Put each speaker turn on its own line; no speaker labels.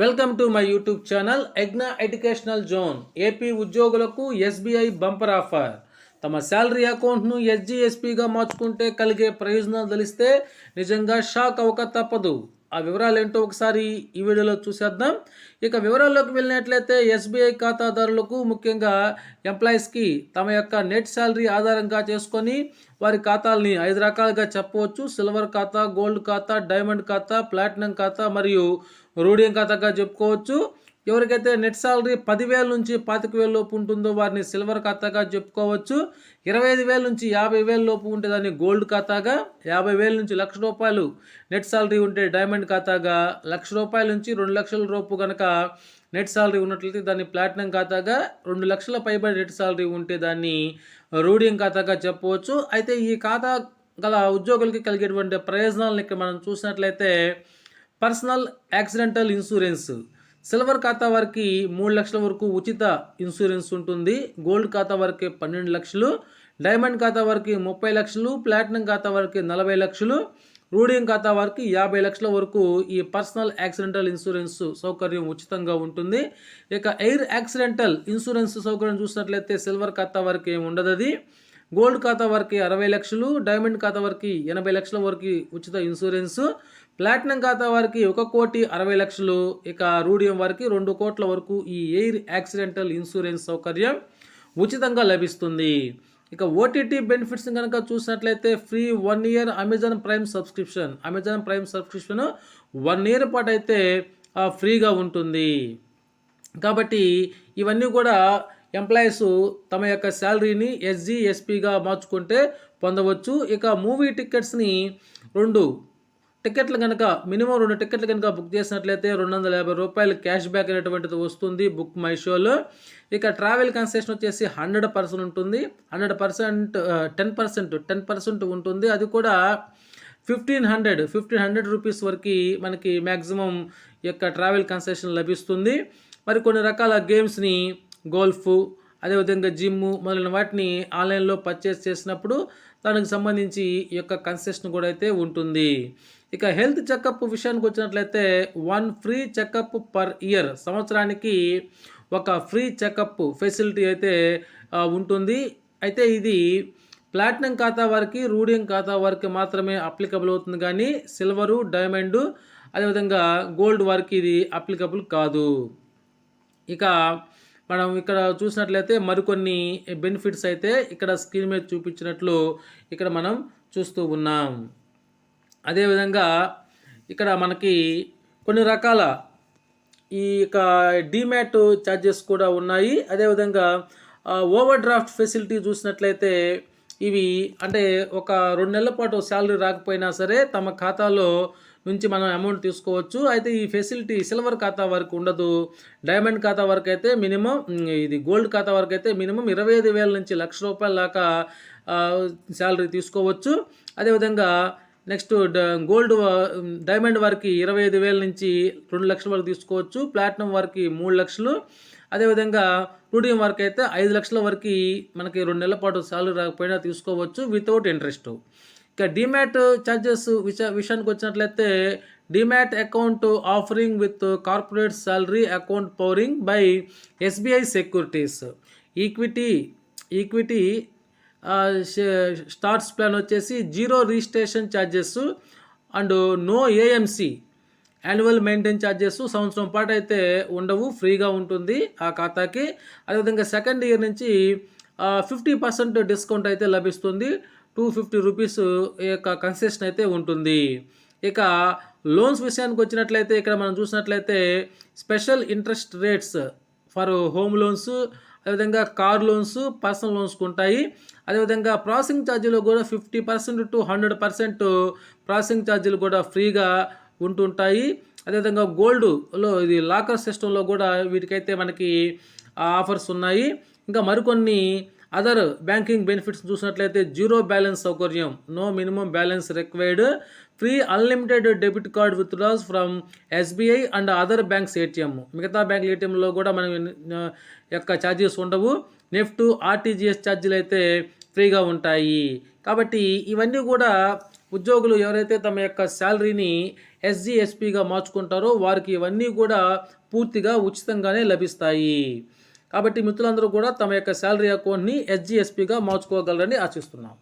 Welcome to my YouTube channel ఎగ్నా educational zone. AP ఉద్యోగులకు SBI bumper offer. తమ salary అకౌంట్ను ఎస్జీఎస్పీగా మార్చుకుంటే కలిగే ప్రయోజనాలు తెలిస్తే నిజంగా షాక్ అవక తప్పదు. ఆ వివరాలు ఏంటో ఒకసారి ఈ వీడియోలో చూసేద్దాం. ఇక వివరాల్లోకి వెళ్ళినట్లయితే ఎస్బీఐ ఖాతాదారులకు ముఖ్యంగా ఎంప్లాయీస్కి తమ యొక్క నెట్ శాలరీ ఆధారంగా చేసుకొని వారి ఖాతాల్ని ఐదు రకాలుగా చెప్పవచ్చు. సిల్వర్ ఖాతా గోల్డ్ ఖాతా డైమండ్ ఖాతా ప్లాటినం ఖాతా మరియు రూడియం ఖాతాగా చెప్పుకోవచ్చు. ఎవరికైతే నెట్ సాలరీ పదివేల నుంచి పాతిక వేల లోపు ఉంటుందో వారిని సిల్వర్ ఖాతాగా చెప్పుకోవచ్చు. ఇరవై ఐదు వేల నుంచి యాభై వేల లోపు ఉంటే దాన్ని గోల్డ్ ఖాతాగా యాభై వేల నుంచి లక్ష రూపాయలు నెట్ సాలరీ ఉంటే డైమండ్ ఖాతాగా లక్ష రూపాయల నుంచి రెండు లక్షల రూపు కనుక నెట్ సాలరీ ఉన్నట్లయితే దాన్ని ప్లాటినం ఖాతాగా రెండు లక్షల పైబడి నెట్ సాలరీ ఉంటే దాన్ని రూడియం ఖాతాగా చెప్పవచ్చు. అయితే ఈ ఖాతా గల ఉద్యోగులకి కలిగేటువంటి ప్రయోజనాలను ఇక్కడ మనం చూసినట్లయితే పర్సనల్ యాక్సిడెంటల్ ఇన్సూరెన్స్. సిల్వర్ ఖాతా వారికి మూడు లక్షల వరకు ఉచిత ఇన్సూరెన్స్ ఉంటుంది. గోల్డ్ ఖాతా వారికి పన్నెండు లక్షలు డైమండ్ ఖాతా వారికి ముప్పై లక్షలు ప్లాటినం ఖాతా వారికి నలభై లక్షలు రూడియం ఖాతా వారికి యాభై లక్షల వరకు ఈ పర్సనల్ యాక్సిడెంటల్ ఇన్సూరెన్స్ సౌకర్యం ఉచితంగా ఉంటుంది. ఇక ఎయిర్ యాక్సిడెంటల్ ఇన్సూరెన్స్ సౌకర్యం చూసినట్లయితే సిల్వర్ ఖాతా వారికి ఏమి ఉండదు అది. గోల్డ్ ఖాతా వారికి అరవై లక్షలు డైమండ్ ఖాతా వారికి ఎనభై లక్షల వరకు ఉచిత ఇన్సూరెన్స్. ప్లాటినం ఖాతా వారికి ఒక కోటి అరవై లక్షలు ఇక రూడియం వారికి రెండు కోట్ల వరకు ఈ ఎయిర్ యాక్సిడెంటల్ ఇన్సూరెన్స్ సౌకర్యం ఉచితంగా లభిస్తుంది. ఇక ఓటీటీ బెనిఫిట్స్ కనుక చూసినట్లయితే free one year Amazon Prime subscription. Amazon Prime subscription one year పాటు అయితే ఫ్రీగా ఉంటుంది. కాబట్టి ఇవన్నీ కూడా ఎంప్లాయీస్ తమ యొక్క శాలరీని ఎస్జీ ఎస్పీగా మార్చుకుంటే పొందవచ్చు. ఇక మూవీ టికెట్స్ని రెండు టికెట్లు కనుక మినిమం రెండు టికెట్లు కనుక బుక్ చేసినట్లయితే రెండు వందల యాభై రూపాయలు క్యాష్ బ్యాక్ అనేటువంటిది వస్తుంది బుక్ మై షోలో. ఇక ట్రావెల్ కన్సెషన్ వచ్చేసి హండ్రెడ్ పర్సెంట్ ఉంటుంది. Hundred percent ten percent ten percent ఉంటుంది. అది కూడా fifteen hundred fifteen hundred rupees వరకు మనకి మ్యాక్సిమం యొక్క ట్రావెల్ కన్సెషన్ లభిస్తుంది. మరి కొన్ని రకాల గేమ్స్ని గోల్ఫ్ అదేవిధంగా జిమ్ మొదలైన వాటిని ఆన్లైన్లో పర్చేస్ చేసినప్పుడు దానికి సంబంధించి ఈ యొక్క కన్సెషన్ కూడా అయితే ఉంటుంది. ఇక హెల్త్ చెకప్ విషయానికి వచ్చినట్లయితే one free checkup per year సంవత్సరానికి ఒక ఫ్రీ చెకప్ ఫెసిలిటీ అయితే ఉంటుంది. అయితే ఇది ప్లాటినం ఖాతా వారికి రూడియం ఖాతా వారికి మాత్రమే అప్లికబుల్ అవుతుంది కానీ సిల్వరు డైమండ్ అదేవిధంగా గోల్డ్ వారికి ఇది అప్లికబుల్ కాదు. ఇక మనం ఇక్కడ చూసినట్లయితే మరికొన్ని బెనిఫిట్స్ అయితే ఇక్కడ స్క్రీన్ మీద చూపించినట్లు ఇక్కడ మనం చూస్తూ ఉన్నాం. అదేవిధంగా ఇక్కడ మనకి కొన్ని రకాల ఈ యొక్క డిమ్యాట్ ఛార్జెస్ కూడా ఉన్నాయి. అదేవిధంగా ఓవర్ డ్రాఫ్ట్ ఫెసిలిటీ చూసినట్లయితే ఇవి అంటే ఒక రెండు నెలల పాటు శాలరీ రాకపోయినా సరే తమ ఖాతాలో నుంచి మనం అమౌంట్ తీసుకోవచ్చు. అయితే ఈ ఫెసిలిటీ సిల్వర్ ఖాతా వరకు ఉండదు. డైమండ్ ఖాతా వరకు అయితే మినిమం ఇది గోల్డ్ ఖాతా వరకు అయితే మినిమం ఇరవై ఐదు వేల నుంచి లక్ష రూపాయల దాకా శాలరీ తీసుకోవచ్చు. అదేవిధంగా నెక్స్ట్ డ- గోల్డ్ డైమండ్ వారికి ఇరవై ఐదు వేల నుంచి రెండు లక్షల వరకు తీసుకోవచ్చు. ప్లాటినం వారికి మూడు లక్షలు. అదేవిధంగా రూడియం వరకు అయితే ఐదు లక్షల వరకు మనకి రెండు నెలల పాటు సాలరీ రాకపోయినా తీసుకోవచ్చు వితౌట్ ఇంట్రెస్ట్ ఇక డిమ్యాట్ ఛార్జెస్ విష విషయానికి వచ్చినట్లయితే demat account offering with corporate salary account powering by SBI securities equity equity starts plan వచ్చేసి zero registration charges and no AMC annual maintain charges సంవత్సరం పాటు అయితే ఉండవు ఫ్రీగా ఉంటుంది ఆ ఖాతాకి. అదేవిధంగా సెకండ్ ఇయర్ నుంచి ఫిఫ్టీ పర్సెంట్ డిస్కౌంట్ అయితే లభిస్తుంది. టూ ఫిఫ్టీ రూపీస్ యొక్క కన్సెషన్ అయితే ఉంటుంది. ఇక లోన్స్ విషయానికి వచ్చినట్లయితే ఇక్కడ మనం చూసినట్లయితే special interest rates for home loans అదేవిధంగా కార్ లోన్స్ పర్సనల్ లోన్స్కి ఉంటాయి. అదేవిధంగా ప్రాసెసింగ్ ఛార్జీలు కూడా fifty percent to hundred percent processing ఛార్జీలు కూడా ఫ్రీగా ఉంటుంటాయి. అదేవిధంగా గోల్డ్లో ఇది లాకర్ సిస్టంలో కూడా వీటికైతే మనకి ఆఫర్స్ ఉన్నాయి. ఇంకా మరికొన్ని అదర్ బ్యాంకింగ్ బెనిఫిట్స్ చూసినట్లయితే జీరో బ్యాలెన్స్ సౌకర్యం no minimum balance required free unlimited debit card withdraws from SBI and other banks ATM మిగతా బ్యాంక్ ఏటీఎంలో కూడా మనం యొక్క ఛార్జెస్ ఉండవు. నెఫ్ట్ ఆర్టీజీఎస్ ఛార్జీలు అయితే ఫ్రీగా ఉంటాయి. కాబట్టి ఇవన్నీ కూడా ఉద్యోగులు ఎవరైతే తమ యొక్క శాలరీని ఎస్జీఎస్పీగా మార్చుకుంటారో వారికి ఇవన్నీ కూడా పూర్తిగా ఉచితంగానే లభిస్తాయి. కాబట్టి మిత్రులందరూ కూడా తమ యొక్క శాలరీ అకౌంట్ని ఎస్జిఎస్పిగా మార్చుకోగలరని ఆశిస్తున్నాం.